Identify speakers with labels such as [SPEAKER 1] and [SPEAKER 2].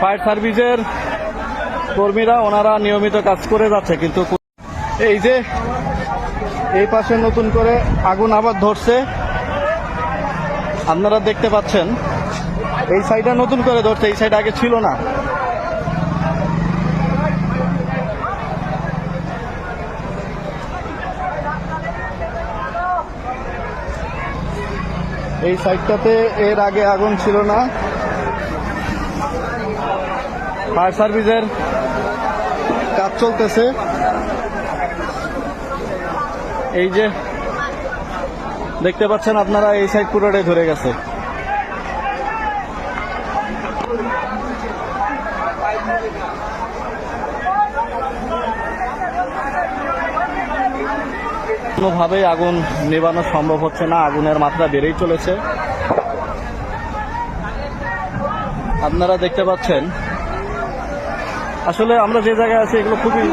[SPEAKER 1] Fire সার্ভিসের কর্মীরা, ওনারা নিয়মিত কাজ করে যাচ্ছে, কিন্তু এই যে, এই পাশে নতুন করে আগুন আবার ধরছে। আপনারা দেখতে পাচ্ছেন, এই সাইডটা নতুন করে ধরছে, এই সাইড আগে ছিল না। এই সাইডটাতে এর আগে আগুন ছিল না। ফায়ার সার্ভিসের কাজ চলতেছে। এই যে দেখতে পাচ্ছেন আপনারা এই সাইড পুরোটাই ধরে গেছে। কোনোভাবেই আগুন নেবানো সম্ভব হচ্ছে না আগুনের মাত্রা বেড়েই চলেছে। আপনারা দেখতে পাচ্ছেন আসলে আমরা যে জায়গায় আছি এগুলো খুবই